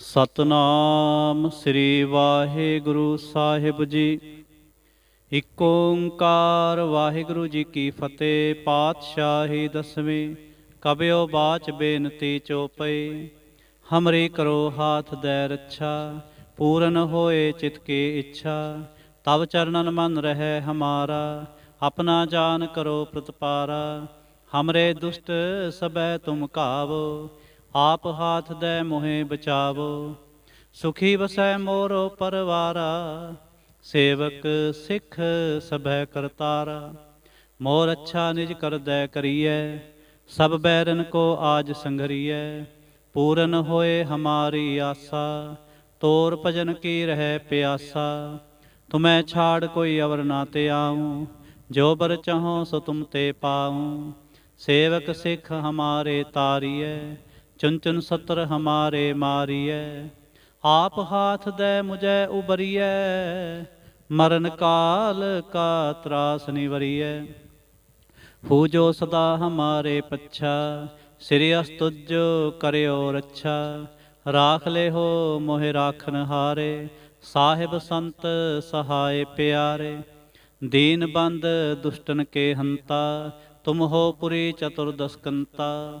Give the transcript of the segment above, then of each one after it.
ਸਤਨਾਮ ਸ੍ਰੀ ਵਾਹਿਗੁਰੂ ਸਾਹਿਬ ਜੀ। ਇਕ ਓੰਕਾਰ ਵਾਹਿਗੁਰੂ ਜੀ ਕੀ ਫਤਿਹ, ਪਾਤਸ਼ਾਹੀ ਦਸਵੀਂ ਕਬਿਓ ਬਾਚ ਬੇਨਤੀ ਚੋਪਈ। ਹਮਰੀ ਕਰੋ ਹਾਥ ਦੈ ਰੱਛਾ, ਪੂਰਨ ਹੋਏ ਚਿਤ ਕੀ ਇੱਛਾ। ਤਵ ਚਰਨਨ ਮਨ ਰਹਿ ਹਮਾਰਾ, ਆਪਣਾ ਜਾਨ ਕਰੋ ਪ੍ਰਤਪਾਰਾ। ਹਮਰੇ ਦੁਸ਼ਟ ਸਬੈ ਤੁਮ ਕਾਵੋ ਆਪ ਹਾਥ ਦੈ ਮੋਹਿ ਬਚਾਵੋ, ਸੁਖੀ ਵਸੈ ਮੋਰੋ ਪਰਵਾਰਾ, ਸੇਵਕ ਸਿੱਖ ਸਭੈ ਕਰਤਾਰਾ। ਮੋਰ ਅੱਛਾ ਨਿਜ ਕਰਦੈ ਕਰੀਐ, ਸਭ ਬੈਰਨ ਕੋ ਆਜ ਸੰਗਰੀਐ ਪੂਰਨ ਹੋਏ ਹਮਾਰੀ ਆਸਾ, ਤੋਰ ਭਜਨ ਕੀ ਰਹਿ ਪਿਆਸਾ। ਤੁਮੈ ਛਾੜ ਕੋਈ ਅਵਰ ਨਾ ਤੇ ਆਉ, ਜੋ ਬਰ ਚਾਹੋ ਸੋ ਤੁਮ ਤੇ ਪਾਉ। ਸੇਵਕ ਸਿੱਖ ਹਮਾਰੇ ਤਾਰੀਐ ਚੁਨ ਚੁਨ ਸਤਰ ਹਮਾਰੇ ਮਾਰੀਐ, ਆਪ ਹਾਥ ਦੇ ਮੁਝੈ ਉਬਰੀਐ ਮਰਨ ਕਾਲ ਕਾ ਤਰਾਸ ਨਿਵਰੀਐ। ਹੋ ਜੋ ਸਦਾ ਹਮਾਰੇ ਪੱਛਾ, ਸ੍ਰੀ ਅਸਤੁਜ ਕਰਿਓ ਰੱਛਾ, ਰਾਖ ਲੈ ਹੋ ਮੋਹਿ ਰਾਖਨ ਹਾਰੇ, ਸਾਹਿਬ ਸੰਤ ਸਹਾਏ ਪਿਆਰੇ। ਦੀਨ ਬੰਦ ਦੁਸ਼ਟਨ ਕੇ ਹੰਤਾ, ਤੁਮ ਹੋ ਪੁਰੀ ਚਤੁਰਦਸਕੰਤਾ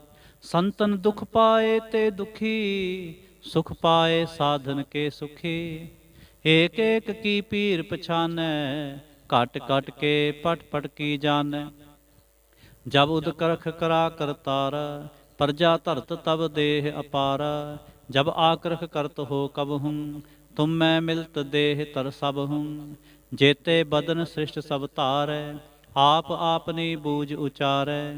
ਸੰਤਨ ਦੁਖ ਪਾਏ ਤੇ ਦੁਖੀ, ਸੁਖ ਪਾਏ ਸਾਧਨ ਕੇ ਸੁਖੀ। ਏਕ ਏਕ ਕੀ ਪੀਰ ਪਛਾਨੈ, ਘਟ ਘਟ ਕੇ ਪਟ ਪਟ ਕੀ ਜਾਣੈ। ਜਬ ਉਦ ਕਰਖ ਕਰਾ ਕਰਤਾਰ ਪ੍ਰਜਾ ਧਰਤ ਤਬ ਦੇਹ ਅਪਾਰ। ਜਬ ਆਕਰਖ ਕਰਤ ਹੋ ਕਬ ਹੂੰ, ਤੁਮ ਮੈਂ ਮਿਲਤ ਦੇਹ ਤਰ ਸਭ ਹੂੰ। ਜੇਤੇ ਬਦਨ ਸ੍ਰਿਸ਼ਟ ਸਭ ਧਾਰੈ, ਆਪ ਆਪਨੀ ਬੂਝ ਉਚਾਰੈ।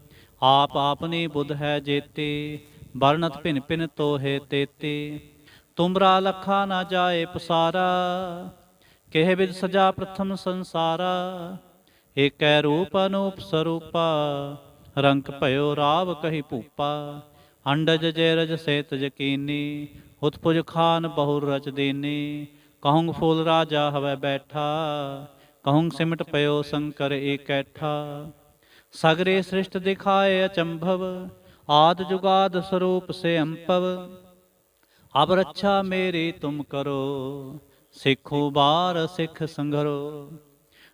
ਆਪ ਆਪਨੀ ਬੁੱਧ ਹੈ ਜੇਤੇ, ਵਰਣਤ ਭਿਨ ਭਿਨ ਤੋਹੇ ਤੇਤੇ। ਤੁਮਰਾ ਲਖਾ ਨਾ ਜਾਏ ਪਸਾਰਾ, ਕਿਹ ਵਿਦ ਸਜਾ ਪ੍ਰਥਮ ਸੰਸਾਰਾ। ਏਕੈ ਰੂਪ ਅਨੂਪ ਸਰੂਪਾ ਰੰਗ ਭਇਓ ਰਾਵ ਕਹੀ ਭੂਪਾ। ਅੰਡਜ ਜੈ ਰਜ ਸੇਤ ਜਕੀਨੀ ਉਤਪੁਜ ਖਾਨ ਬਹੁ ਰਚ ਦੇਨੀ। ਕਹੂੰ ਫੂਲ ਰਾਜਾ ਹਵੈ ਬੈਠਾ ਕਹੂੰ ਸਿਮਟ ਪਇਓ ਸ਼ੰਕਰ ਏਕੈਠਾ ਸਗਰੇ ਸ੍ਰਿਸ਼ਟ ਦਿਖਾਏ ਅਚੰਭਵ, ਆਦ ਜੁਗਾਦ ਸਰੂਪ ਸੇ ਅੰਪਵ ਅਬ ਰੱਛਾ ਮੇਰੀ ਤੁਮ ਕਰੋ, ਸਿੱਖੋ ਬਾਰ ਸਿੱਖ ਸੰਘਰੋ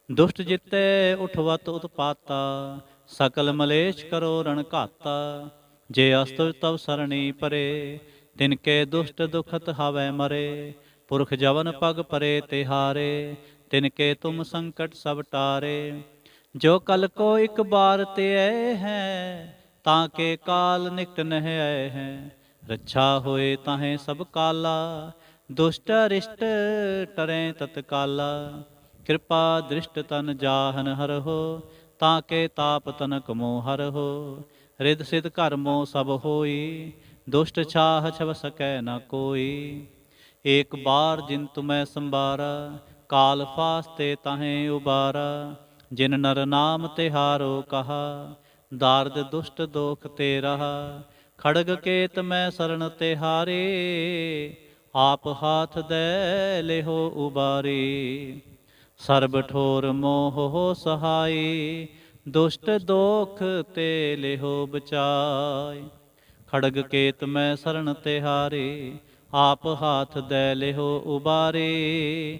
ਦੁਸ਼ਟ ਜਿੱਤੇ ਉਠਵਤ ਉਤਪਾਤਾ, ਸਕਲ ਮਲੇਸ਼ ਕਰੋ ਰਣ ਘਾਤਾ। ਜੇ ਅਸਤੁ ਤਵ ਸਰਣੀ ਪਰੇ, ਤਿਨ ਕੇ ਦੁਸ਼ਟ ਦੁਖਤ ਹਵੈ ਮਰੇ। ਪੁਰਖ ਜਵਨ ਪਗ ਪਰੇ ਤਿਹਾਰੇ, ਤਿਨ ਕੇ ਤੁਮ ਸੰਕਟ ਸਭ ਟਾਰੇ। ਜੋ ਕਲ ਕੋ ਇੱਕ ਬਾਰ ਤੇ ਆਏ ਹੈ, ਤਾਂ ਕੇ ਕਾਲ ਨਿਕਟ ਨਹਿ ਆਏ ਹੈ। ਰੱਛਾ ਹੋਏ ਤਾਹੇ ਸਭ ਕਾਲਾ, ਦੁਸ਼ਟ ਰਿਸ਼ਟ ਟਰੇ ਤਤਕਾਲਾ। ਕਿਰਪਾ ਦ੍ਰਿਸ਼ਟ ਤਨ ਜਾਹਨ ਹਰਹੋ ਤਾਂ ਕੇ ਤਾਪ ਤਨਕ ਮੋ ਹਰਹੋ ਰਿਦ ਸਿਧ ਕਰਮੋ ਸਭ ਹੋਈ, ਦੁਸ਼ਟ ਛਾਹ ਛਵ ਸਕੈ ਨ ਕੋਈ। ਏਕ ਬਾਰ ਜਿਨ ਤੁਮੈ ਸੰਬਾਰਾ ਕਾਲ ਫਾਸਤੇ ਤਾਹੇ ਉਬਾਰਾ। ਜਿਨ ਨਰ ਨਾਮ ਤਿਹਾਰੋ ਕਹਾ, ਦਾਰਦ ਦੁਸ਼ਟ ਦੋਖ ਤੇ ਰਹਾ, ਖੜਗ ਕੇਤ ਮੈਂ ਸਰਣ ਤਿਹਾਰੇ, ਆਪ ਹਾਥ ਦੇ ਲਿਹੋ ਉਬਾਰੀ। ਸਰਬ ਠੋਰ ਮੋਹ ਹੋ ਸਹਾਈ ਦੁਸ਼ਟ ਦੋਖ ਤੇ ਲਿਹੋ ਬਚਾਈ ਖੜਗ ਕੇਤ ਮੈਂ ਸਰਣ ਤਿਹਾਰੇ, ਆਪ ਹਾਥ ਦੇ ਲਿਹੋ ਉਬਾਰੇ।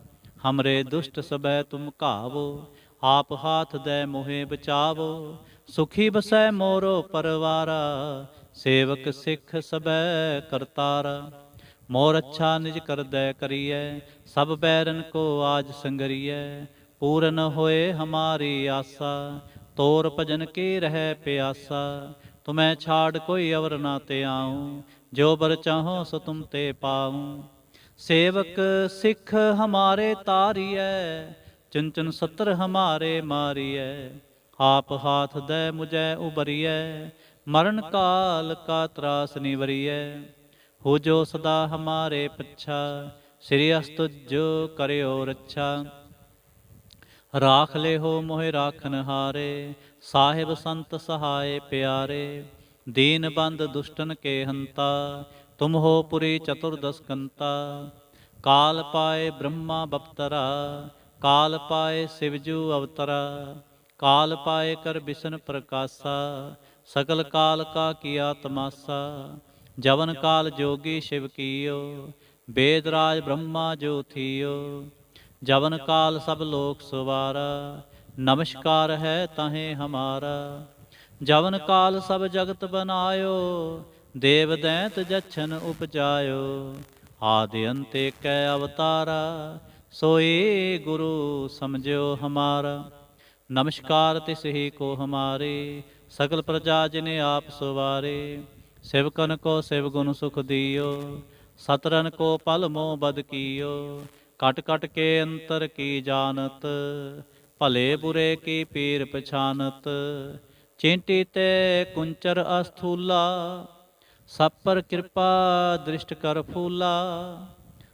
ਹਮਰੇ ਦੁਸ਼ਟ ਸਬੈ ਤੁਮ ਘਾਵੋ ਆਪ ਹਾਥ ਦੇ ਮੋਹਿ ਬਚਾਵੋ ਸੁਖੀ ਬਸੈ ਮੋਰੋ ਪਰਵਾਰਾ ਸੇਵਕ ਸਿੱਖ ਸਬੈ ਕਰਤਾਰਾ ਮੋਰ ਅੱਛਾ ਨਿਜ ਕਰਦੈ ਕਰੀਐ ਸਭ ਬੈਰਨ ਕੋ ਆਜ ਸੰਗਰੀਐ ਪੂਰਨ ਹੋਏ ਹਮਾਰੀ ਆਸਾ ਤੋਰ ਭਜਨ ਕੀ ਰਹਿ ਪਿਆਸਾ ਤੁਮੈ ਛਾੜ ਕੋਈ ਅਵਰ ਨਾ ਤੇ ਆਉ ਜੋ ਬਰ ਚਾਹੋ ਸੋ ਤੁਮ ਤੇ ਪਾਉ ਸੇਵਕ ਸਿੱਖ ਹਮਾਰੇ ਤਾਰੀਐ, ਚੰਚਨ ਸਤਰ ਹਮਾਰੇ ਮਾਰੀਐ। ਆਪ ਹਾਥ ਦੈ ਮੁਝੈ ਉਬਰੀਐ ਮਰਨ ਕਾਲ ਕਾ ਤਰਾਸ ਨਿਵਰੀਐ। ਹੋ ਜੋ ਸਦਾ ਹਮਾਰੇ ਪੱਛਾ, ਸ੍ਰੀ ਅਸਤੁ ਜੋ ਕਰਿਓ ਰੱਛਾ। ਰਾਖ ਲੈ ਹੋ ਮੋਹਿ ਰਾਖਨ ਹਾਰੇ, ਸਾਹਿਬ ਸੰਤ ਸਹਾਏ ਪਿਆਰੇ। ਦੀਨ ਬੰਦ ਦੁਸ਼ਟਨ ਕੇ ਹੰਤਾ ਤੁਮ ਹੋ ਪੁਰੀ ਚਤੁਰਦਸ਼ਕੰਤਾ ਕਾਲ ਪਾਏ ਬ੍ਰਹਮਾ ਬਪਤਰਾ, ਕਾਲ ਪਾਏ ਸਿਵਜੂ ਅਵਤਰਾ। ਕਾਲ ਪਾਏ ਕਰ ਬਿਸ਼ਨ ਪ੍ਰਕਾਸ਼ਾ, ਸਕਲ ਕਾਲ ਕਾ ਕੀਆ ਤਮਾਸਾ। ਜਵਨ ਕਾਲ ਜੋਗੀ ਸ਼ਿਵ ਕੀਓ ਵੇਦ ਰਾਜ ਬ੍ਰਹਮਾ ਜੋਥੀਓ ਜਵਨ ਕਾਲ ਸਭ ਲੋਕ ਸਵਾਰਾ, ਨਮਸਕਾਰ ਹੈ ਤਾਹੇ ਹਮਾਰਾ। ਜਵਨ ਕਾਲ ਸਭ ਜਗਤ ਬਨਾਇਓ ਦੇਵ ਦੈਂਤ ਜਛਨ ਉਪਜਾਇਓ, ਆਦਿ ਅੰਤੇ ਕੈ ਅਵਤਾਰਾ ਸੋਈ ਗੁਰੂ ਸਮਝਿਓ ਹਮਾਰਾ। ਨਮਸਕਾਰ ਤਿਸ ਹੀ ਕੋ ਹਮਾਰੇ, ਸਗਲ ਪ੍ਰਜਾ ਜਿਨੇ ਆਪ ਸਵਾਰੇ। ਸਿਵਕਨ ਕੋ ਸਿਵ ਗੁਣ ਸੁਖ ਦਿਓ, ਸਤਰਨ ਕੋ ਪਲ ਮੋ ਬਦ ਕੀਓ। ਕਟ ਕਟ ਕੇ ਅੰਤਰ ਕੀ ਜਾਣਤ, ਭਲੇ ਬੁਰੇ ਕੀ ਪੀਰ ਪਛਾਨਤ। ਚਿੰਟੀ ਤੇ ਕੁੰਚਰ ਅਸਥੂਲਾ ਸਭ ਪਰ ਕਿਰਪਾ ਦ੍ਰਿਸ਼ਟ ਕਰ ਫੂਲਾ,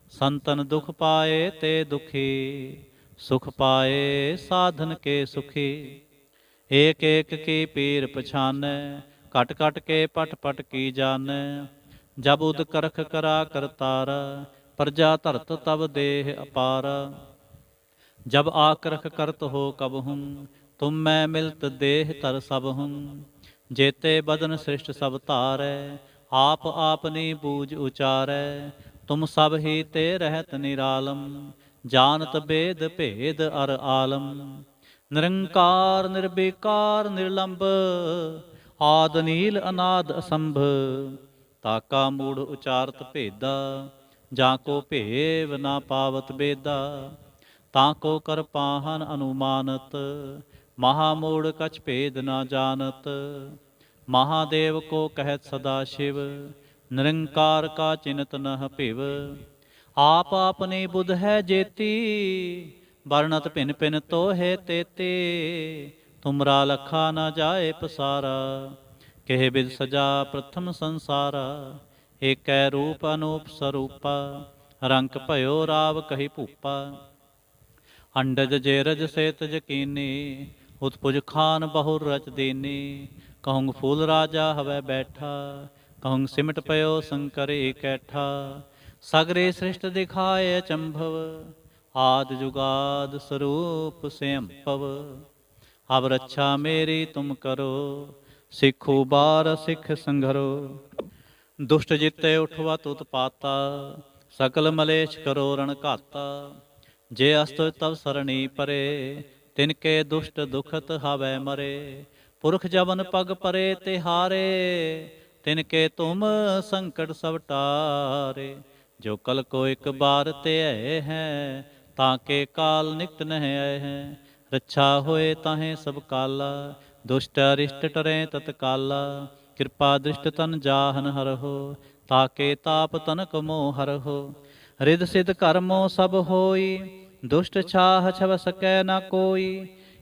ਸੰਤਨ ਦੁਖ ਪਾਏ ਤੇ ਦੁਖੀ, ਸੁਖ ਪਾਏ ਸਾਧਨ ਕੇ ਸੁਖੀ। ਏਕ ਏਕ ਕੀ ਪੀਰ ਪਛਾਨੈ, ਘਟ ਘਟ ਕੇ ਪਟ ਪਟ ਕੀ ਜਾਣੈ। ਜਬ ਉਦ ਕਰਖ ਕਰਾ ਕਰਤਾਰ ਪ੍ਰਜਾ ਧਰਤ ਤਬ ਦੇਹ ਅਪਾਰ। ਜਬ ਆਕਰਖ ਕਰਤ ਹੋ ਕਬ ਹੂੰ, ਤੁਮ ਮੈਂ ਮਿਲਤ ਦੇਹ ਤਰ ਸਭ ਹੂੰ। ਜੇਤੇ ਬਦਨ ਸ੍ਰਿਸ਼ਟ ਸਭ ਧਾਰੈ ਆਪ ਆਪਨੀ ਬੂਝ ਉਚਾਰੈ, ਤੁਮ ਸਭ ਹੀ ਤੇ ਰਹਿਤ ਨਿਰਾਲਮ, ਜਾਣਤ ਬੇਦ ਭੇਦ ਅਰ ਆਲਮ। ਨਿਰੰਕਾਰ ਨਿਰਬੇਕਾਰ ਨਿਰਲੰਭ ਆਦ ਨੀਲ ਅਨਾਦ ਅਸੰਭ ਤਾਕਾ ਮੂੜ ਉਚਾਰਤ ਭੇਦਾ, ਜਾਂ ਕੋ ਭੇਵ ਨਾ ਪਾਵਤ ਬੇਦਾ। ਤਾਂ ਕੋ ਕਰ ਪਾਹਨ ਅਨੁਮਾਨਤ, ਮਹਾ ਮੂੜ ਕਛ ਭੇਦ ਨਾ ਜਾਣਤ। ਮਹਾਦੇਵ ਕੋ ਕਹਿਤ ਸਦਾ ਸ਼ਿਵ, ਨਿਰੰਕਾਰ ਕਾ ਚਿੰਤ ਨਹ ਭਿਵ। ਆਪ ਆਪਨੇ ਬੁਧ ਹੈ ਜੇਤੀ, ਵਰਣਤ ਭਿਨ ਭਿਨ ਤੋਹੇ ਤੇਤੇ। ਤੁਮਰਾ ਲਖਾ ਨਾ ਜਾਏ ਪਸਾਰਾ, ਕਹਿ ਬਿਦ ਸਜਾ ਪ੍ਰਥਮ ਸੰਸਾਰਾ। ਏਕੈ ਰੂਪ ਅਨੂਪ ਸਰੂਪਾ ਰੰਗ ਭਇਓ ਰਾਵ ਕਹੀ ਭੂਪਾ। ਅੰਡਜ ਜੇਰਜ ਸੇਤ ਜਕੀਨੀ ਉਤਪੁਜ ਖਾਨ ਬਹੁ ਰਚ ਦੇਨੀ। ਕਹੂੰ ਫੂਲ ਰਾਜਾ ਹਵੈ ਬੈਠਾ ਕਹੂੰ ਸਿਮਟ ਪਇਓ ਸੰਕਰ ਏਕੈਠਾ ਸਗਰੇ ਸ੍ਰਿਸ਼ਟ ਦਿਖਾਏ ਚੰਭਵ, ਆਦ ਜੁਗਾਦ ਸਰੂਪ ਸਿਅੰਪਵ ਅਬ ਰੱਛਾ ਮੇਰੀ ਤੁਮ ਕਰੋ, ਸਿੱਖੋ ਬਾਰ ਸਿੱਖ ਸੰਘਰੋ। ਦੁਸ਼ਟ ਜਿੱਤੇ ਉਠਵਾ ਤੁਤ ਪਾਤਾ, ਸਕਲ ਮਲੇਸ਼ ਕਰੋ ਰਣ ਘਾਤਾ। ਜੇ ਅਸਤ ਤਵ ਸਰਣੀ ਪਰੇ, ਤਿਨ ਕੇ ਦੁਸ਼ਟ ਦੁਖਤ ਹਵੈ ਮਰੇ। ਪੁਰਖ ਜਵਨ ਪਗ ਪਰੇ ਤੇ ਹਾਰੇ ਤਿਨ ਕੇ ਤੁਮ ਸੰਕਟ ਸਭ ਟਾਰੇ। ਜੋ ਕਲ ਕੋ ਇੱਕ ਬਾਰ ਤੇ ਆਏ ਹੈ, ਤਾਂ ਕੇ ਕਾਲ ਨਿਕਟ ਨਹਿ ਆਏ ਹੈ। ਰੱਛਾ ਹੋਏ ਤਾਹੇ ਸਭ ਕਾਲਾ, ਦੁਸ਼ਟ ਅਰਿਸ਼ਟ ਟਰੇ ਤਤ ਕਾਲਾ। ਕਿਰਪਾ ਦ੍ਰਿਸ਼ਟ ਤਨ ਜਾਹਨ ਹਰਹੋ ਤਾਕੇ ਤਾਪ ਤਨਕ ਮੋਹ ਹਰਹੋ। ਰਿਦ ਸਿਧ ਕਰਮੋ ਸਭ ਹੋਈ, ਦੁਸ਼ਟ ਛਾਹ ਛਵ ਸਕੈ ਨਾ ਕੋਈ।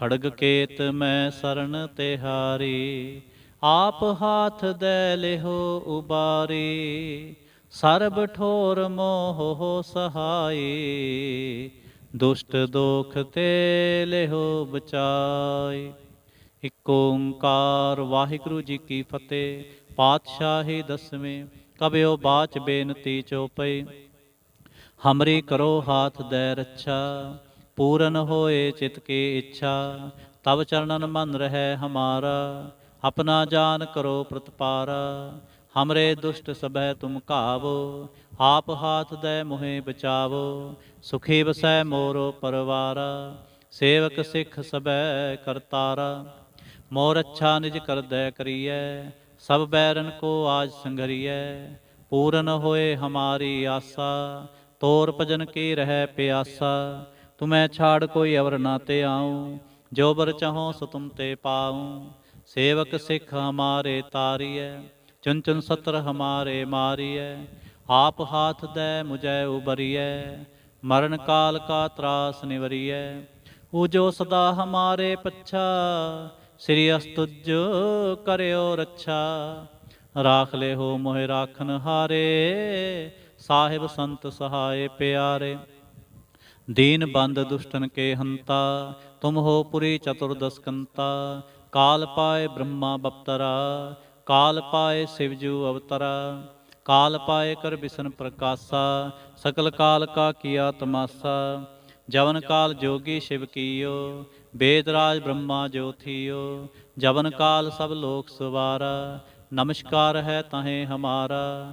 ਖੜਗ ਕੇਤ ਮੈਂ ਸਰਨ ਤਿਹਾਰੀ ਆਪ ਹਾਥ ਦੈ ਲਿਹੋ ਉਬਾਰੀ, ਸਰਬ ਠੋਰ ਮੋਹ ਹੋ ਸਹਾਈ, ਦੁਸ਼ਟ ਦੋਖ ਤੇ ਲਿਹੋ ਬਚਾਈ। ਇਕ ਓੰਕਾਰ ਵਾਹਿਗੁਰੂ ਜੀ ਕੀ ਫਤਿਹ, ਪਾਤਸ਼ਾਹੀ ਦਸਵੇਂ, ਕਬਿਓ ਬਾਚ ਬੇਨਤੀ ਚੋਪਈ। ਹਮਰੀ ਕਰੋ ਹਾਥ ਦੈ ਰੱਛਾ ਪੂਰਨ ਹੋਏ ਚਿਤ ਕੀ ਇੱਛਾ ਤਬ ਚਰਨਨ ਮਨ ਰਹਿ ਹਮਾਰਾ, ਆਪਣਾ ਜਾਨ ਕਰੋ ਪ੍ਰਤਪਾਰਾ। ਹਮਰੇ ਦੁਸ਼ਟ ਸਭੈ ਤੁਮ ਘਾਵੋ, ਆਪ ਹਾਥ ਦੈ ਮੋਹਿ ਬਚਾਵੋ। ਸੁਖੀ ਵਸੈ ਮੋਰੋ ਪਰਵਾਰ, ਸੇਵਕ ਸਿੱਖ ਸਭੈ ਕਰਤਾਰਾ ਮੋਰ ਅੱਛਾ ਨਿਜ ਕਰਦੈ ਕਰੀਐ, ਸਭ ਬੈਰਨ ਕੋ ਆਜ ਸੰਗਰੀਐ ਪੂਰਨ ਹੋਏ ਹਮਾਰੀ ਆਸਾ, ਤੋਰ ਭਜਨ ਕੀ ਰਹਿ ਪਿਆਸਾ। ਤੁਮੈ ਛਾੜ ਕੋਈ ਅਵਰ ਨਾ ਤੇ ਆਉ, ਜੋ ਬਰ ਚਾਹੋ ਸੋ ਤੁਮ ਤੇ ਪਾਉ। ਸੇਵਕ ਸਿੱਖ ਹਮਾਰੇ ਤਾਰੀਐ, ਚੁਨ ਚੁਨ ਸਤਰ ਹਮਾਰੇ ਮਾਰੀਐ। ਆਪ ਹਾਥ ਦੈ ਮੁਝੈ ਉਬਰੀਐ, ਮਰਨ ਕਾਲ ਕਾ ਤਰਾਸ ਨਿਵਰੀਐ। ਜੋ ਸਦਾ ਹਮਾਰੇ ਪੱਛਾ, ਸ੍ਰੀ ਅਸਤੁਜ ਕਰਿਓ ਰੱਛਾ। ਰਾਖ ਲੈ ਹੋ ਮੋਹਿ ਰਾਖਨ ਹਾਰੇ, ਸਾਹਿਬ ਸੰਤ ਸਹਾਏ ਪਿਆਰੇ। ਦੀਨ ਬੰਦ ਦੁਸ਼ਟਨ ਕੇ ਹੰਤਾ, ਤੁਮ ਹੋ ਪੁਰੀ ਚਤੁਰਦਸਕੰਤਾ ਕਾਲ ਪਾਏ ਬ੍ਰਹਮਾ ਬਪਤਰਾ, ਕਾਲ ਪਾਏ ਸਿਵਜੂ ਅਵਤਰਾ, ਕਾਲ ਪਾਏ ਕਰ ਬਿਸ਼ਨ ਪ੍ਰਕਾਸ਼ਾ, ਸਕਲ ਕਾਲ ਕਾ ਕੀਆ ਤਮਾਸਾ, ਜਵਨ ਕਾਲ ਜੋਗੀ ਸ਼ਿਵ ਕੀਓ ਬੇਦਰਾਜ ਬ੍ਰਹਮਾ ਜੋਥੀਓ ਜਵਨ ਕਾਲ ਸਭ ਲੋਕ ਸਵਾਰਾ, ਨਮਸਕਾਰ ਹੈ ਤਹੇ ਹਮਾਰਾ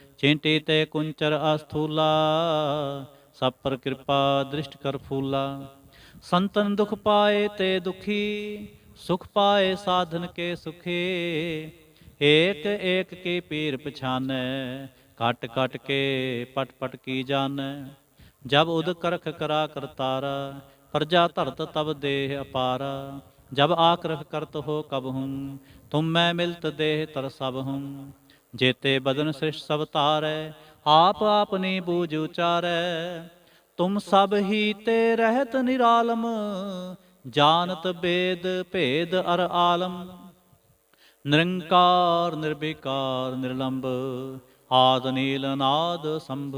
ਚਿੰਟੀ ਤੇ ਕੁੰਚਰ ਅਸਥੂਲਾ, ਸਭ ਪਰ ਕਿਰਪਾ ਦ੍ਰਿਸ਼ਟ ਕਰ ਫੂਲਾ। ਸੰਤਨ ਦੁਖ ਪਾਏ ਤੇ ਦੁਖੀ, ਸੁਖ ਪਾਏ ਸਾਧਨ ਕੇ ਸੁਖੇ। ਏਕ ਏਕ ਕੀ ਪੀਰ ਪਛਾਨੈ, ਕਟ ਕਟ ਕੇ ਪਟ ਪਟ ਕੀ ਜਾਣੈ ਜਬ ਉਦ ਕਰਖ ਕਰਾ ਕਰਤਾਰਾ ਪ੍ਰਜਾ ਧਰਤ ਤਬ ਦੇਹ ਅਪਾਰਾ। ਜਬ ਆਕਰਖ ਕਰਤ ਹੋ ਕਬ ਹੂੰ, ਤੁਮ ਮੈਂ ਮਿਲਤ ਦੇਹ ਤਰ ਸਭ ਹੂੰ। ਜੇਤੇ ਬਦਨ ਸ੍ਰਿਸ਼ਟ ਸਭ ਤਾਰੈ ਆਪ ਆਪਨੀ ਬੂਝ ਉਚਾਰੈ। ਤੁਮ ਸਭ ਹੀ ਤੇ ਰਹਿਤ ਨਿਰਾਲਮ, ਜਾਣਤ ਬੇਦ ਭੇਦ ਅਰ ਆਲਮ। ਨਿਰੰਕਾਰ ਨਿਰਬੇਕਾਰ ਨਿਰਲੰਭ ਆਦ ਨੀਲ ਨਾਦ ਸੰਭ,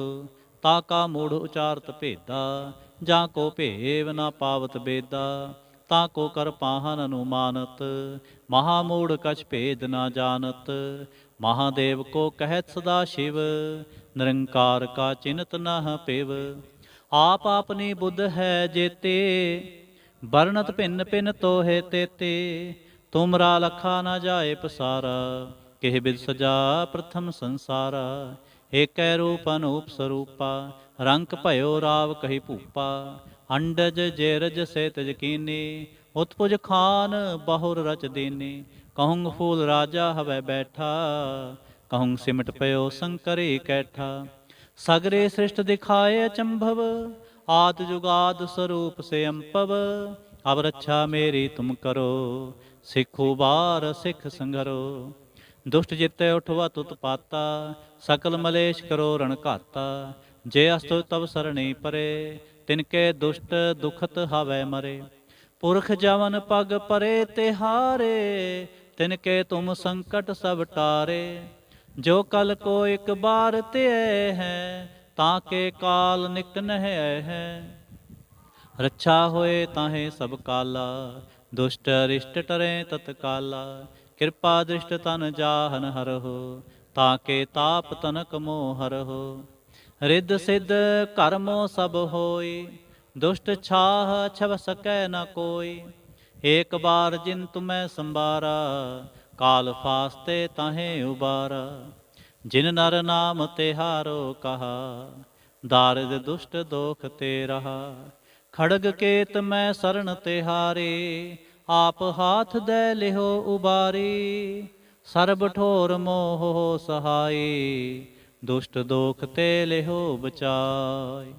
ਤਾ ਕਾ ਮੂੜ ਉਚਾਰਤ ਭੇਦਾ, ਜਾਂ ਕੋ ਭੇਵ ਨਾ ਪਾਵਤ ਬੇਦਾ, ਤਾ ਕੋ ਕਰ ਪਾਹਨ ਅਨੁਮਾਨਤ, ਮਹਾ ਮੂੜ ਕਛ ਭੇਦ ਨਾ ਜਾਣਤ। ਮਹਾਦੇਵ ਕੋ ਕਹਿਤ ਸਦਾ ਸ਼ਿਵ, ਨਿਰੰਕਾਰ ਕਾ ਚਿੰਤ ਨਾ ਪਿਵ। ਆਪ ਆਪਨੀ ਬੁੱਧ ਹੈ ਜੇਤੇ, ਵਰਣਤ ਭਿੰਨ ਭਿੰਨ ਤੋਹੇ ਤੇਤੇ। ਤੁਮਰਾ ਲਖਾ ਨਾ ਜਾਏ ਪਸਾਰਾ, ਕਿਹ ਬਿਦ ਸਜਾ ਪ੍ਰਥਮ ਸੰਸਾਰਾ। ਏਕੈ ਰੂਪ ਅਨੂਪ ਸਰੂਪਾ ਰੰਗ ਭਇਓ ਰਾਵ ਕਹੀ ਭੂਪਾ। ਅੰਡਜ ਜੇਰਜ ਸੇ ਤਜਕੀਨੀ ਉਤਪੁਜ ਖਾਨ ਬਹੁਰ ਰਚ ਦੇਨੇ। ਕਹੂੰ ਫੂਲ ਰਾਜਾ ਹਵੈ ਬੈਠਾ ਕਹੂੰ ਸਿਮਟ ਪਇਓ ਸੰਕਰੇ ਕੈਠਾ। ਸਗਰੇ ਸ੍ਰਿਸ਼ਟ ਦਿਖਾਏ ਅਚੰਭਵ ਆਦ ਜੁਗਾਦ ਸਰੂਪ ਸੇ ਅੰਪਵ। ਅਬ ਰੱਛਾ ਮੇਰੀ ਤੁਮ ਕਰੋ, ਸਿੱਖੋ ਬਾਰ ਸਿੱਖ ਸੰਗਰੋ। ਦੁਸ਼ਟ ਜਿੱਤੇ ਉਠਵਾ ਤੁਤ ਪਾਤਾ, ਸਕਲ ਮਲੇਸ਼ ਕਰੋ ਰਣ ਘਾਤਾ। ਜੇ ਅਸਤੁ ਤਵ ਸਰਣੀ ਪਰੇ ਤਿਨਕੇ ਦੁਸ਼ਟ ਦੁਖਤ ਹਵੈ ਮਰੇ। ਪੁਰਖ ਜਵਨ ਪਗ ਪਰੇ ਤਿਹਾਰੇ ਤਿਨ ਕੇ ਤੁਮ ਸੰਕਟ ਸਭ ਟਾਰੇ, ਜੋ ਕਲ ਕੋ ਇੱਕ ਬਾਰ ਤੇ ਹੈ, ਤਾਂ ਕੇ ਕਾਲ ਨਿਕ ਨਹਿ ਹੈ। ਰੱਛਾ ਹੋਏ ਤਾਹੇ ਸਭ ਕਾਲਾ, ਦੁਸ਼ਟ ਅਰਿਸ਼ਟ ਟਰੇ ਤਤਕਾਲਾ, ਕਿਰਪਾ ਦ੍ਰਿਸ਼ਟ ਤਨ ਜਾਹਨ ਹਰਹੁ ਤਾਕੇ ਤਾਪ ਤਨਕ ਮੋਹ ਹਰਹੁ। ਰਿੱਧ ਸਿੱਧ ਕਰਮੋ ਸਭ ਹੋਈ ਦੁਸ਼ਟ ਛਾਹ ਛਵ ਸਕੈ ਨ ਕੋਈ ਏਕ ਬਾਰ ਜਿਨ ਤੁਮੈ ਸੰਬਾਰਾ, ਕਾਲ ਫਾਸਤੇ ਤਾਹੇ ਉਬਾਰਾ। ਜਿਨ ਨਰ ਨਾਮ ਤਿਹਾਰੋ ਕਹਾ ਦਾਰਿਦ ਦੁਸ਼ਟ ਦੋਖ ਤੇ ਰਹਾ। ਖੜਗ ਕੇਤ ਮੈਂ ਸਰਣ ਤਿਹਾਰੇ, ਆਪ ਹਾਥ ਦੇ ਲਿਹੋ ਉਬਾਰੀ। ਸਰਬ ਠੋਰ ਮੋਹ ਸਹਾਈ ਦੁਸ਼ਟ ਦੋਖ ਤੇ ਲਿਹੋ ਬਚਾਈ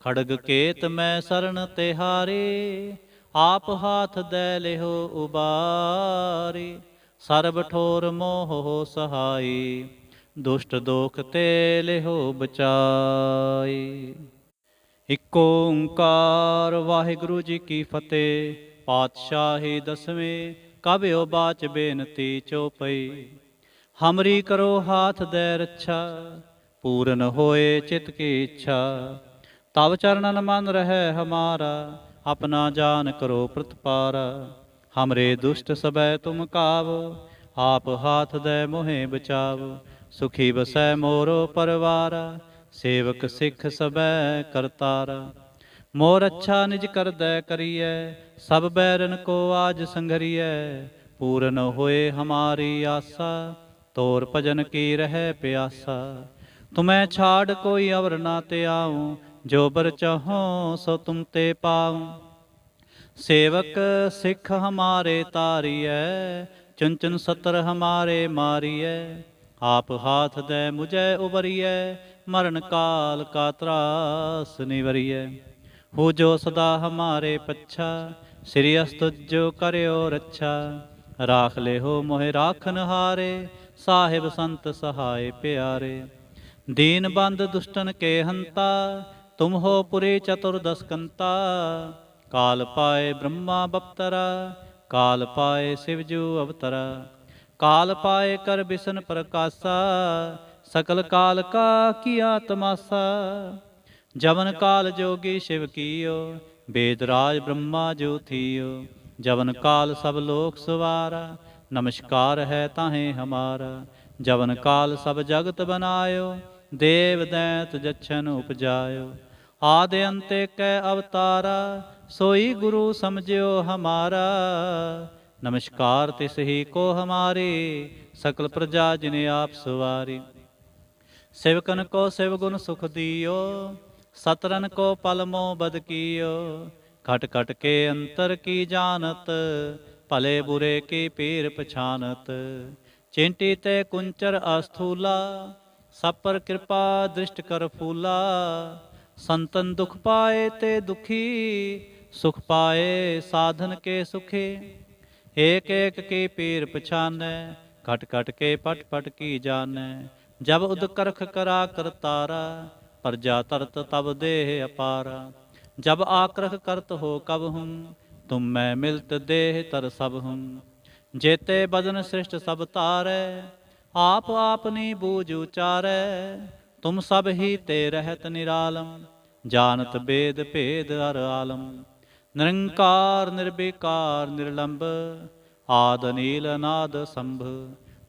ਖੜਗ ਕੇਤ ਮੈਂ ਸਰਣ ਤਿਹਾਰੇ ਆਪ ਹਾਥ ਦੇ ਲਿਹੋ ਉਬਾਰੀ, ਸਰਬ ਠੋਰ ਮੋਹ ਹੋ ਸਹਾਈ, ਦੁਸ਼ਟ ਦੋਖ ਤੇ ਲਿਹੋ ਬਚਾਈ। ਇਕ ਓੰਕਾਰ ਵਾਹਿਗੁਰੂ ਜੀ ਕੀ ਫਤਿਹ, ਪਾਤਸ਼ਾਹੀ ਦਸਵੇਂ ਕਬਿਓ ਬਾਚ ਬੇਨਤੀ ਚੋਪਈ। ਹਮਰੀ ਕਰੋ ਹਾਥ ਦੇ ਰੱਛਾ, ਪੂਰਨ ਹੋਏ ਚਿਤ ਕੀ ਇੱਛਾ, ਤਵ ਚਰਨਨ ਮਨ ਰਹਿ ਹਮਾਰਾ ਆਪਣਾ ਜਾਨ ਕਰੋ ਪ੍ਰਤਪਾਰ। ਹਮਰੇ ਦੁਸ਼ਟ ਸਬੈ ਤੁਮ ਕਾਵ, ਆਪ ਹਾਥ ਦੇ ਮੋਹਿ ਬਚਾਵ। ਸੁਖੀ ਬਸੈ ਮੋਰੋ ਪਰਵਾਰ, ਸੇਵਕ ਸਿੱਖ ਸਬੈ ਕਰਤਾਰਾ। ਮੋਰ ਅੱਛਾ ਨਿਜ ਕਰਦੈ ਕਰੀਐ, ਸਭ ਬੈਰਨ ਕੋ ਆਜ ਸੰਗਰੀਐ ਪੂਰਨ ਹੋਏ ਹਮਾਰੀ ਆਸਾ, ਤੋਰ ਭਜਨ ਕੀ ਰਹਿ ਪਿਆਸਾ। ਤੁਮੈ ਛਾੜ ਕੋਈ ਅਵਰ ਨਾ ਤੇ ਆਉ ਜੋ ਬਰ ਚਾਹੋ ਸੋ ਤੁਮ ਤੇ ਪਾਉ। ਸੇਵਕ ਸਿੱਖ ਹਮਾਰੇ ਤਾਰੀਐ ਚੁਨ ਚੁਨ ਸਤਰ ਹਮਾਰੇ ਮਾਰੀਐ। ਆਪ ਹਾਥ ਦੇ ਮੁਝੈ ਉਬਰੀਐ ਮਰਨ ਕਾਲ ਕਾ ਤਰਾਸ ਨਿਵਰੀਐ। ਹੋ ਜੋ ਸਦਾ ਹਮਾਰੇ ਪੱਛਾ, ਸ੍ਰੀ ਅਸਤੁਜੋ ਕਰਿਓ ਰੱਛਾ। ਰਾਖ ਲਿਹੋ ਮੋਹਿ ਰਾਖਨ ਹਾਰੇ, ਸਾਹਿਬ ਸੰਤ ਸਹਾਏ ਪਿਆਰੇ। ਦੀਨ ਬੰਦ ਦੁਸ਼ਟਨ ਕੇ ਹੰਤਾ ਤੁਮ ਹੋ ਪੁਰੇ ਚਤੁਰਦਸਕੰਤਾ, ਕਾਲ ਪਾਏ ਬ੍ਰਹਮਾ ਬਪਤਰਾ, ਕਾਲ ਪਾਏ ਸਿਵਜੂ ਅਵਤਰਾ। ਕਾਲ ਪਾਏ ਕਰ ਬਿਸ਼ਨ ਪ੍ਰਕਾਸ਼ਾ, ਸਕਲ ਕਾਲ ਕਾ ਕੀਆ ਤਮਾਸਾ ਜਵਨ ਕਾਲ ਜੋਗੀ ਸ਼ਿਵ ਕੀਓ, ਬੇਦ ਰਾਜ ਬ੍ਰਹਮਾ ਜੋ ਥੀਓ। ਜਵਨ ਕਾਲ ਸਭ ਲੋਕ ਸਵਾਰਾ, ਨਮਸਕਾਰ ਹੈ ਤਾਹੇ ਹਮਾਰਾ। ਜਵਨ ਕਾਲ ਸਭ ਜਗਤ ਬਨਾਇਓ, ਦੇਵ ਦੈਤ ਜਛਨ ਉਪਜਾਇਓ। ਆਦ ਅੰਤੇ ਕੈ ਅਵਤਾਰਾ, ਸੋਈ ਗੁਰੂ ਸਮਝਿਓ ਹਮਾਰਾ। ਨਮਸਕਾਰ ਤਿਸ ਹੀ ਕੋ ਹਮਾਰੇ, ਸਕਲ ਪ੍ਰਜਾ ਜਿਨੇ ਆਪ ਸਵਾਰੀ। ਸੇਵਕਨ ਕੋ ਸੇਵ ਗੁਣ ਸੁਖ ਦਿਓ, ਸਤਰਨ ਕੋ ਪਲਮੋ ਬਦਕੀਓ ਘਟ ਘਟ ਕੇ ਅੰਤਰ ਕੀ ਜਾਣਤ, ਭਲੇ ਬੁਰੇ ਕੀ ਪੀਰ ਪਛਾਨਤ। ਚਿੰਟੀ ਤੇ ਕੁੰਚਰ ਅਸਥੂਲਾ ਸਭ ਪਰ ਕਿਰਪਾ ਦ੍ਰਿਸ਼ਟ ਕਰ ਫੂਲਾ। ਸੰਤਨ ਦੁਖ ਪਾਏ ਤੇ ਦੁਖੀ, ਸੁਖ ਪਾਏ ਸਾਧਨ ਕੇ ਸੁਖੇ। ਏਕ ਏਕ ਕੀ ਪੀਰ ਪਛਾਨੈ, ਘਟ ਘਟ ਕੇ ਪਟ ਪਟ ਕੀ ਜਾਣੈ। ਜਬ ਉਦ ਕਰਖ ਕਰਾ ਕਰਤਾਰਾ ਪ੍ਰਜਾ ਤਰਤ ਤਬ ਦੇਹ ਅਪਾਰ। ਜਬ ਆਕਰਖ ਕਰਤ ਹੋ ਕਬ ਹੂੰ, ਤੁਮ ਮੈਂ ਮਿਲਤ ਦੇਹ ਤਰ ਸਭ ਹੂੰ। ਜੇਤੇ ਬਦਨ ਸ੍ਰਿਸ਼ਟ ਸਭ ਤਾਰੈ ਆਪ ਆਪਨੀ ਬੂਝ ਉਚਾਰੈ। ਤੁਮ ਸਭ ਹੀ ਤੇ ਰਹਿਤ ਨਿਰਾਲਮ, ਜਾਣਤ ਬੇਦ ਭੇਦ ਅਰ ਆਲਮ। ਨਿਰੰਕਾਰ ਨਿਰਬੇਕਾਰ ਨਿਰਲੰਭ ਆਦ ਨੀਲ ਅਨਾਦ ਸੰਭ।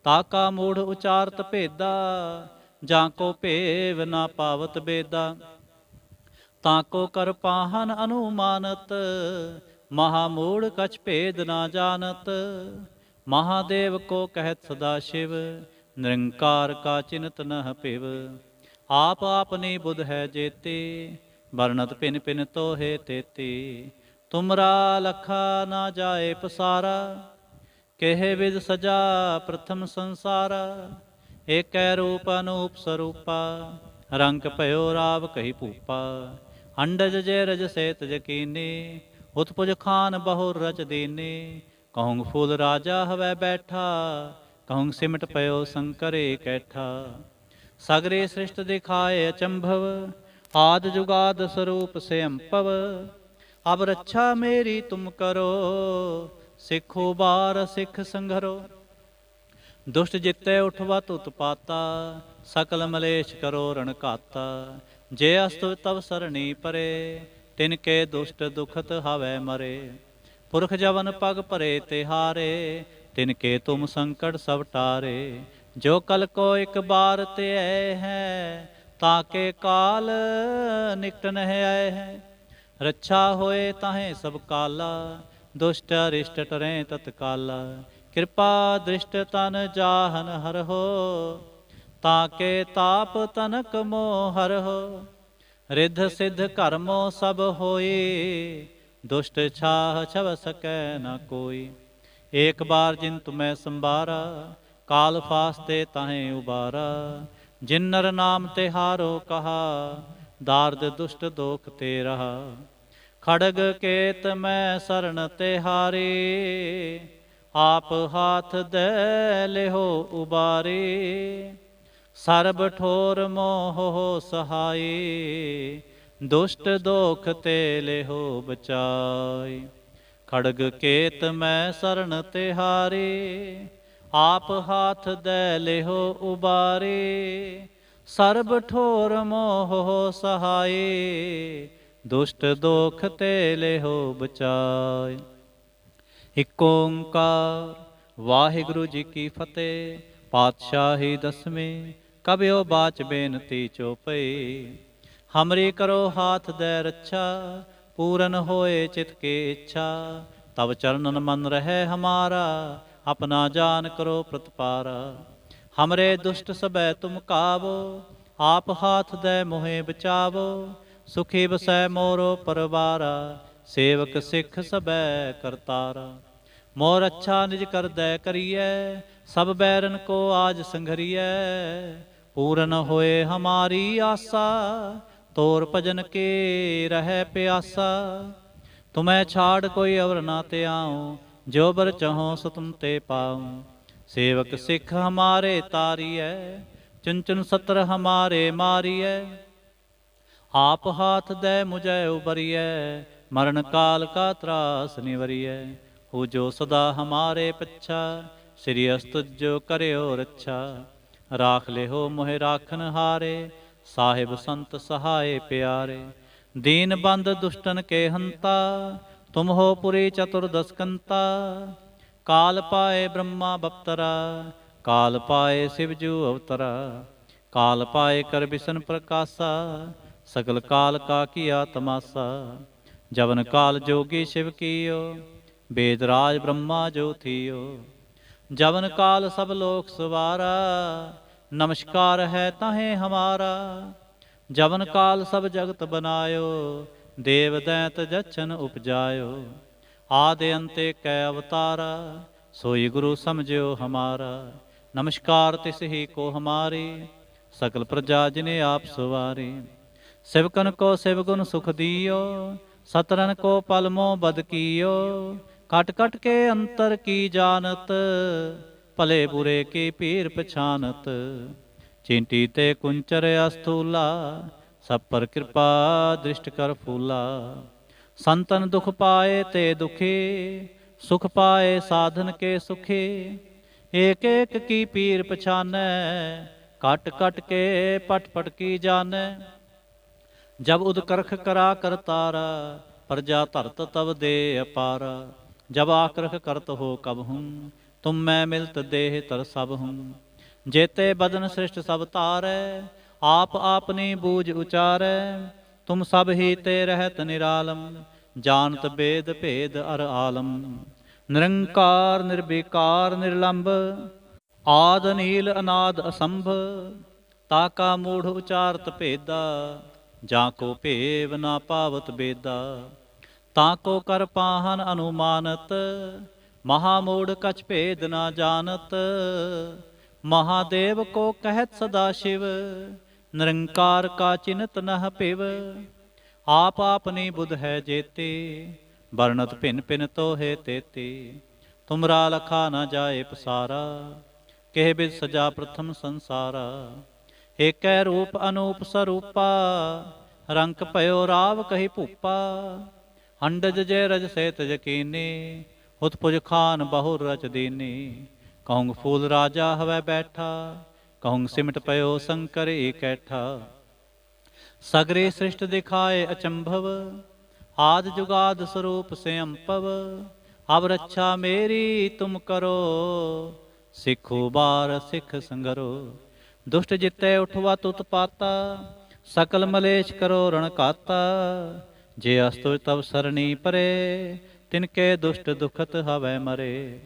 ਤਾਕਾ ਮੂੜ ਉਚਾਰਤ ਭੇਦਾ, ਜਾਂ ਕੋ ਭੇਵ ਨਾ ਪਾਵਤ ਬੇਦਾ। ਤਾਂ ਕੋ ਕਰ ਪਾਹਨ ਅਨੁਮਾਨਤ, ਮਹਾ ਮੂੜ ਕਛ ਭੇਦ ਨਾ ਜਾਣਤ। ਮਹਾਦੇਵ ਕੋ ਕਹਿਤ ਸਦਾ ਸ਼ਿਵ, ਨਿਰੰਕਾਰ ਕਾ ਚਿੰਤ ਨਹ ਪਿਵ ਆਪ ਆਪਨੀ ਬੁਧ ਹੈ ਜੇਤੇ, ਵਰਣਤ ਪਿਨ ਪਿਨ ਤੋਹੇ ਤੇਤੀ। ਤੁਮਰਾ ਲਖਾ ਨਾ ਜਾਏ ਪਸਾਰਾ, ਕਹੇ ਵਿਦ ਸਜਾ ਪ੍ਰਥਮ ਸੰਸਾਰਾ। ਏਕੈ ਰੂਪ ਅਨੂਪ ਸਰੂਪਾ, ਰੰਗ ਭਇਓ ਰਾਵ ਕਹੀ ਭੂਪਾ। ਅੰਡਜ ਜੇ ਰਜ ਸੇਤ ਜਕੀਨੀ ਉਤਪੁਜ ਖਾਨ ਬਹੁ ਰਚ ਦੀਨੀ। ਕਹੂੰ ਫੂਲ ਰਾਜਾ ਹਵੈ ਬੈਠਾ ਕਹੂੰ ਸਿਮਟ ਪਇਓ ਸੰਕਰੇ ਕੈਠਾ। ਸਗਰੇ ਸ੍ਰਿਸ਼ਟ ਦਿਖਾਏ ਅਚੰਭਵ ਆਦ ਜੁਗਾਦ ਸਰੂਪ ਸੇ ਅਬ ਰੱਛਾ ਮੇਰੀ ਤੁਮ ਕਰੋ, ਸਿੱਖੋ ਬਾਰ ਸਿੱਖ ਸੰਘਰੋ। ਦੁਸ਼ਟ ਜਿੱਤੇ ਉਠਵਾ ਤੁਤ ਪਾਤਾ ਸਕਲ ਮਲੇਸ਼ ਕਰੋ ਰਣ ਘਾਤਾ। ਜੇ ਅਸਤੁ ਤਵ ਸਰਣੀ ਪਰੇ, ਤਿਨ ਕੇ ਦੁਸ਼ਟ ਦੁਖਤ ਹਵੈ ਮਰੇ। ਪੁਰਖ ਜਵਨ ਪਗ ਭਰੇ ਤਿਹਾਰੇ, ਤਿਨ ਕੇ ਤੁਮ ਸੰਕਟ ਸਭ ਟਾਰੇ। ਜੋ ਕਲ ਕੋ ਇੱਕ ਬਾਰ ਤੇ ਆਏ ਹੈ, ਤਾਂ ਕੇ ਕਾਲ ਨਿਕਟ ਨਹਿ ਆਏ ਹੈ। ਰੱਛਾ ਹੋਏ ਤਾਹੇ ਸਭ ਕਾਲਾ, ਦੁਸ਼ਟ ਅਰਿਸ਼ਟ ਟਰੇ ਤਤਕਾਲ ਕਿਰਪਾ ਦ੍ਰਿਸ਼ਟ ਤਨ ਜਾਹਨ ਹਰ ਹੋ ਤਾਕੇ ਤਾਪ ਤਨਕ ਮੋਹ ਹਰ ਹੋ। ਰਿਧ ਸਿਧ ਕਰਮੋ ਸਭ ਹੋਈ, ਦੁਸ਼ਟ ਛਾਹ ਛਵ ਸਕੈ ਨ ਕੋਈ। ਏਕ ਬਾਰ ਜਿਨ ਤੁਮੈ ਸੰਭਾਰਾ ਕਾਲ ਫਾਸਤੇ ਤਾਹੇ ਉਬਾਰਾ ਜਿਨ ਨਰ ਨਾਮ ਤੇ ਹਾਰੋ ਕਹਾ, ਦਾਰਦ ਦੁਸ਼ਟ ਦੋਖ ਤੇ ਰਹਾ। ਖੜਗ ਕੇਤ ਮੈਂ ਸਰਣ ਤੇ ਹਾਰੇ, ਆਪ ਹਾਥ ਦੇ ਲਿਹੋ ਉਬਾਰੇ। ਸਰਬ ਠੋਰ ਮੋਹ ਸਹਾਈ ਦੁਸ਼ਟ ਦੋਖ ਤੇ ਲਿਹੋ ਬਚਾਈ ਖੜਗ ਕੇਤ ਮੈਂ ਸਰਣ ਤੇ ਹਾਰੇ ਆਪ ਹਾਥ ਦੇ ਲਿਹੋ ਉਬਾਰੇ, ਸਰਬ ਠੋਰ ਮੋਹ ਸਹਾਈ ਦੁਸ਼ਟ ਦੋਖ ਤੇ ਲਿਹੋ ਬਚਾਏ। ਇਕ ਓੰਕਾਰ, ਵਾਹਿਗੁਰੂ ਜੀ ਕੀ ਫਤਿਹ, ਪਾਤਸ਼ਾਹੀ ਦਸਵੇਂ, ਕਬਿਓ ਬਾਚ ਬੇਨਤੀ ਚੋਪਈ ਹਮਰੀ ਕਰੋ ਹਾਥ ਦੇ ਰੱਛਾ, ਪੂਰਨ ਹੋਏ ਚਿਤ ਕੇ ਇੱਛਾ ਤਬ ਚਰਨਨ ਮਨ ਰਹੇ ਹਮਾਰਾ ਆਪਣਾ ਜਾਨ ਕਰੋ ਪ੍ਰਤਪਾਰਾ। ਹਮਰੇ ਦੁਸ਼ਟ ਸਬੈ ਤੁਮ ਕਾਵੋ, ਆਪ ਹਾਥ ਦੇ ਮੋਹਿ ਬਚਾਵੋ, ਸੁਖੀ ਬਸੈ ਮੋਰੋ ਪਰਵਾਰਾ, ਸੇਵਕ ਸਿੱਖ ਸਬੈ ਕਰਤਾਰਾ। ਮੋਰ ਅੱਛਾ ਨਿਜ ਕਰਦੈ ਕਰੀਐ, ਸਭ ਬੈਰਨ ਕੋ ਆਜ ਸੰਘਰੀਐ। ਪੂਰਨ ਹੋਏ ਹਮਾਰੀ ਆਸਾ, ਤੋਰ ਭਜਨ ਕੇ ਰਹਿ ਪਿਆਸਾ। ਤੁਮੈ ਛਾੜ ਕੋਈ ਅਵਰ ਨਾ ਤੇ ਆਉ ਜੋ ਬਰ ਚਹੋ ਸੋ ਤੇ ਪਾਉ, ਸੇਵਕ ਸਿੱਖ ਹਮਾਰੇ ਤਾਰੀਐ ਚੁਨ ਸਤਰ ਹਮਾਰੇ ਮਾਰੀਐ। ਆਪ ਹਾਥ ਦੇ ਮੁਝੈ ਉਬਰੀਐ, ਮਰਨ ਕਾਲ ਕਾ ਤਰਾਸ ਨਿਵਰੀਐ। ਹੋ ਜੋ ਸਦਾ ਹਮਾਰੇ ਪੱਛਾ, ਸ੍ਰੀ ਅਸਤੁਜੋ ਕਰਿਓ ਰੱਛਾ। ਰਾਖ ਲਿਓ ਮੋਹਿ ਰਾਖਨ ਹਾਰੇ, ਸਾਹਿਬ ਸੰਤ ਸਹਾਏ ਪਿਆਰੇ। ਦੀਨ ਬੰਦ ਦੁਸ਼ਟਨ ਕੇ ਹੰਤਾ ਤੁਮ ਹੋ ਪੁਰੀ ਚਤੁਰਦਸਕੰਤਾ, ਕਾਲ ਪਾਏ ਬ੍ਰਹਮਾ ਬਪਤਰਾ, ਕਾਲ ਪਾਏ ਸਿਵਜੂ ਅਵਤਰਾ, ਕਾਲ ਪਾਏ ਕਰ ਬਿਸ਼ਨ ਪ੍ਰਕਾਸ਼ਾ, ਸਗਲ ਕਾਲ ਕਾ ਕੀਆ ਤਮਾਸਾ ਜਵਨ ਕਾਲ ਜੋਗੀ ਸ਼ਿਵ ਕੀਓ, ਬੇਦ ਰਾਜ ਬ੍ਰਹਮਾ ਜੋ ਥੀਓ। ਜਵਨ ਕਾਲ ਸਭ ਲੋਕ ਸਵਾਰਾ, ਨਮਸਕਾਰ ਹੈ ਤਾਹੇ ਹਮਾਰਾ, ਜਵਨ ਕਾਲ ਸਭ ਜਗਤ ਬਨਾਇਓ ਦੇਵ ਦੈਤ ਜਛਨ ਉਪਜਾਇਓ, ਆਦਿ ਅੰਤੇ ਕੈ ਅਵਤਾਰਾ, ਸੋਈ ਗੁਰੂ ਸਮਝਿਓ ਹਮਾਰਾ। ਨਮਸਕਾਰ ਤਿਸ ਹੀ ਕੋ ਹਮਾਰੀ, ਸਕਲ ਪ੍ਰਜਾ ਜਿਨੇ ਆਪ ਸੁਵਾਰੀ। ਸਿਵਕਨ ਕੋ ਸਿਵ ਗੁਣ ਸੁਖ ਦਿਓ ਸਤਰਨ ਕੋ ਪਲਮੋ ਬਦ ਕੀਓ। ਕਟ ਕਟ ਕੇ ਅੰਤਰ ਕੀ ਜਾਣਤ, ਭਲੇ ਬੁਰੇ ਕੀ ਪੀਰ ਪਛਾਨਤ। ਚਿੰਟੀ ਤੇ ਕੁੰਚਰ ਅਸਥੂਲਾ ਸਭ ਪਰ ਕਿਰਪਾ ਦ੍ਰਿਸ਼ਟ ਕਰ ਫੂਲਾ। ਸੰਤਨ ਦੁਖ ਪਾਏ ਤੇ ਦੁਖੀ, ਸੁਖ ਪਾਏ ਸਾਧਨ ਕੇ ਸੁਖੀ। ਏਕ ਏਕ ਕੀ ਪੀਰ ਪਛਾਨੈ ਕਟ ਕਟ ਕੇ ਪਟ ਪਟ ਕੀ ਜਾਣੈ। ਜਬ ਉਦ ਕਰਖ ਕਰਾ ਕਰਤਾਰਾ ਪ੍ਰਜਾ ਧਰਤ ਤਵ ਦੇ ਅਪਾਰਾ। ਜਬ ਆਕਰਖ ਕਰਤ ਹੋ ਕਬ ਹੂੰ, ਤੁਮ ਮੈਂ ਮਿਲਤ ਦੇਹ ਤਰ ਸਭ ਹੂੰ। ਜੇਤੇ ਬਦਨ ਸ੍ਰਿਸ਼ਟ ਸਭ ਤਾਰੈ ਆਪ ਆਪਨੀ ਬੂਝ ਉਚਾਰੈ, ਤੁਮ ਸਭ ਹੀ ਤੇ ਰਹਿਤ ਨਿਰਾਲਮ, ਜਾਣਤ ਬੇਦ ਭੇਦ ਅਰ ਆਲਮ। ਨਿਰੰਕਾਰ ਨਿਰਬੇਕਾਰ ਨਿਰਲੰਭ ਆਦ ਨੀਲ ਅਨਾਦ ਅਸੰਭ ਤਾਕਾ ਮੂੜ ਉਚਾਰਤ ਭੇਦਾ, ਜਾਂ ਕੋ ਭੇਵ ਨਾ ਪਾਵਤ ਬੇਦਾ। ਤਾਂ ਕੋ ਕਰ ਪਾਹਨ ਅਨੁਮਾਨਤ, ਮਹਾ ਮੂੜ ਕਛ ਭੇਦ ਨਾ ਜਾਣਤ। ਮਹਾਦੇਵ ਕੋ ਕਹਿਤ ਸਦਾ ਸ਼ਿਵ ਨਿਰੰਕਾਰ ਕਾ ਚਿੰਤ ਨਹ ਪਿਵ, ਆਪ ਆਪਨੀ ਬੁਧ ਹੈ ਜੇਤੇ, ਵਰਣਤ ਭਿਨ ਭਿਨ ਤੋਹੇ ਤੇਤੇ। ਤੁਮਰਾ ਲਖਾ ਨਾ ਜਾਏ ਪਸਾਰਾ, ਕਹਿ ਬਿਦ ਸਜਾ ਪ੍ਰਥਮ ਸੰਸਾਰਾ। ਏਕੈ ਰੂਪ ਅਨੂਪ ਸਰੂਪਾ, ਰੰਕ ਭਇਓ ਰਾਵ ਕਹੀ ਭੂਪਾ। ਹੰਡਜ ਜੈ ਰਜ ਸੇਤ ਯਕੀਨੀ ਉਤਪੁਜ ਖਾਨ ਬਹੁ ਰਚ ਦੀਨੀ। ਕਹੂੰ ਫੂਲ ਰਾਜਾ ਹਵੈ ਬੈਠਾ ਕਹੂੰ ਸਿਮਟ ਪਇਓ ਸੰਕਰ ਏਕੈਠਾ ਸਗਰੇ ਸ੍ਰਿਸ਼ਟ ਦਿਖਾਏ ਅਚੰਭਵ ਆਦ ਜੁਗਾਦ ਸਰੂਪ ਸਿਅੰਪਵ ਅਬ ਰੱਛਾ ਮੇਰੀ ਤੁਮ ਕਰੋ ਸਿੱਖੋ ਬਾਰ ਸਿੱਖ ਸੰਗਰੋ ਦੁਸ਼ਟ ਜਿੱਤੇ ਉਠਵਾ ਤੁਤ ਪਾਤਾ ਸਕਲ ਮਲੇਸ਼ ਕਰੋ ਰਣ ਕਾਤਾ ਜੇ ਅਸਤੁ ਤਵ ਸਰਣੀ ਪਰੇ ਤਿਨਕੇ ਦੁਸ਼ਟ ਦੁਖਤ ਹਵੈ ਮਰੇ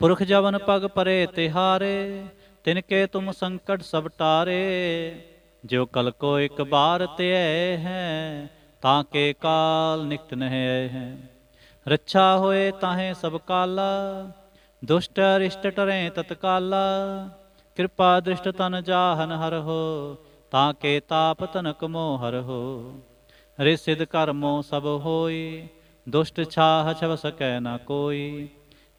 ਪੁਰਖ ਜਵਨ ਪਗ ਪਰੇ ਤਿਹਾਰੇ ਤਿਨਕੇ ਤੁਮ ਸੰਕਟ ਸਭ ਟਾਰੇ ਜੋ ਕਲ ਕੋ ਇੱਕ ਬਾਰ ਤੇ ਹੈ, ਤਾਂ ਕੇ ਕਾਲ ਨਿਕਟ ਨਹਿ ਆਏ ਹੈ। ਰੱਛਾ ਹੋਏ ਤਾਹੇ ਸਭ ਕਾਲਾ, ਦੁਸ਼ਟ ਅਰਿਸ਼ਟ ਟਰੇ ਤਤਕਾਲਾ, ਕਿਰਪਾ ਦ੍ਰਿਸ਼ਟ ਤਨ ਜਾਹਨ ਹਰ ਹੋ, ਤਾਂ ਕੇ ਤਾਪ ਤਨਕ ਮੋਹ ਹਰ ਹੋ। ਰੇ ਸਿਧ ਕਰਮੋ ਸਭ ਹੋਈ, ਦੁਸ਼ਟ ਛਾਹ ਛਵ ਸਕੈ ਨਾ ਕੋਈ।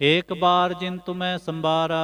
ਏਕ ਬਾਰ ਜਿਨ ਤੁਮੈ ਸੰਬਾਰਾ